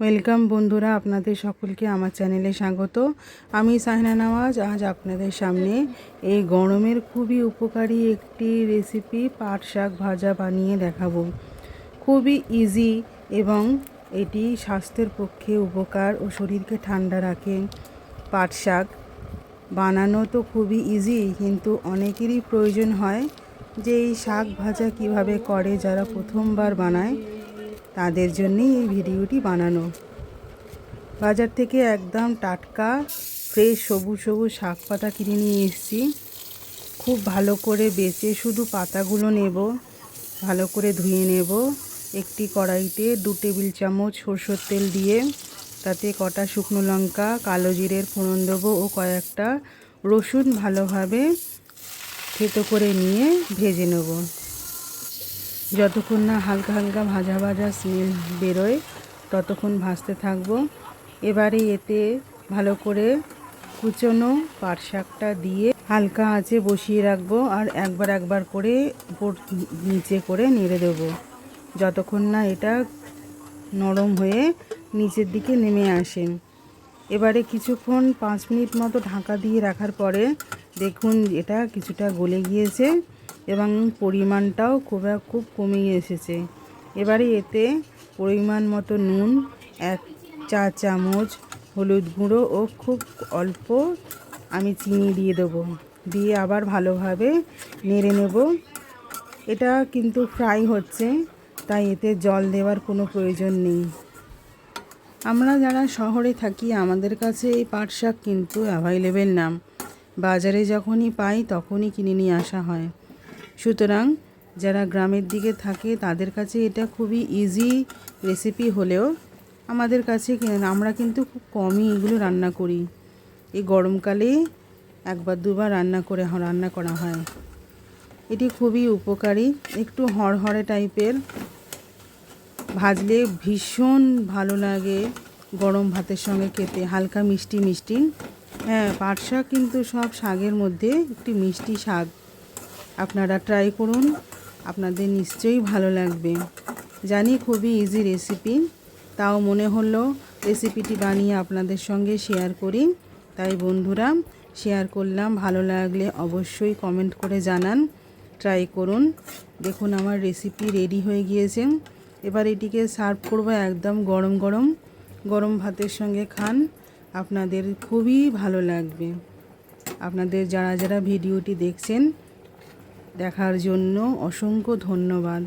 Welcome বন্ধুরা, আপনাদের সকলকে আমার চ্যানেলে স্বাগত। আমি সাহনা নওয়াজ, আজ আপনাদের সামনে এই গরমের খুবই উপকারী একটি রেসিপি পাট শাক ভাজা বানিয়ে দেখাবো। খুবই ইজি এবং এটি স্বাস্থ্যের পক্ষে উপকার ও শরীরকে ঠান্ডা রাখে। পাট শাক বানানো তো খুবই ইজি কিন্তু অনেকেরই প্রয়োজন হয় যে এই শাক ভাজা কীভাবে করে, যারা প্রথমবার বানায়। তাদের জন্যেই এই ভিডিওটি বানানো। বাজার থেকে একদম টাটকা ফ্রেশ সবুজ সবুজ শাক পাতা কিনে নিয়ে এসেছি। খুব ভালো করে বেছে শুধু পাতাগুলো নেব, ভালো করে ধুয়ে নেব। একটি কড়াইতে দু টেবিল চামচ সরষের তেল দিয়ে, তাতে কটা শুকনো লঙ্কা, কালো জিরের ফোড়ন দেবো ও কয়েকটা রসুন ভালোভাবে থেতো করে নিয়ে ভেজে নেব। যতক্ষণ না হালকা হালকা ভাজা ভাজা স্মেল বেরোয়, ততক্ষণ ভাজতে থাকব। এবারে এতে ভালো করে কুচনো পাট শাকটা দিয়ে হালকা আঁচে বসিয়ে রাখব আর একবার একবার করে উপর নিচে করে নেড়ে দেবো। যতক্ষণ না এটা নরম হয়ে নিচের দিকে নেমে আসে। এবারে কিছুক্ষণ পাঁচ মিনিট মতো ঢাকা দিয়ে রাখার পরে দেখুন, এটা কিছুটা গলে গিয়েছে এবং পরিমাণটাও খুব খুব কমে এসেছে। এবারে এতে পরিমাণ মতো নুন, এক চা চামচ হলুদ গুঁড়ো ও খুব অল্প আমি চিনি দিয়ে দেবো। দিয়ে আবার ভালোভাবে নেড়ে নেব। এটা কিন্তু ফ্রাই হচ্ছে, তাই এতে জল দেওয়ার কোনো প্রয়োজন নেই। আমরা যারা শহরে থাকি, আমাদের কাছে এই পাট শাক কিন্তু অ্যাভাইলেবেল না বাজারে যখনই পাই, তখনই কিনে নিয়ে আসা হয়। সুতরাং, যারা গ্রামের দিকে থাকে, তাদের কাছে এটা খুবই ইজি রেসিপি হলেও আমাদের কাছে আমরা কিন্তু খুব কমই এগুলো রান্না করি। এই গরমকালে একবার, দুবার রান্না করে রান্না করা হয়। এটি খুবই উপকারী, একটু হড়হড়ে টাইপের। ভাজলে ভীষণ ভালো লাগে গরম ভাতের সঙ্গে খেতে, হালকা মিষ্টি মিষ্টি। হ্যাঁ পাট শাক কিন্তু সব শাকের মধ্যে একটি মিষ্টি শাক। আপনারা ট্রাই করুন, আপনাদের নিশ্চয়ই ভালো লাগবে। জানি খুবই ইজি রেসিপি তাও মনে হলো রেসিপিটি বানিয়ে আপনাদের সঙ্গে শেয়ার করি। তাই বন্ধুরা শেয়ার করলাম, ভালো লাগলে অবশ্যই কমেন্ট করে জানান ট্রাই করুন। দেখুন আমার রেসিপি রেডি হয়ে গিয়েছে। এবার এটিকে সার্ভ করব একদম গরম গরম গরম ভাতের সঙ্গে খান। আপনাদের খুবই ভালো লাগবে। আপনাদের যারা যারা ভিডিওটি দেখছেন দেখার জন্য অসংখ্য ধন্যবাদ।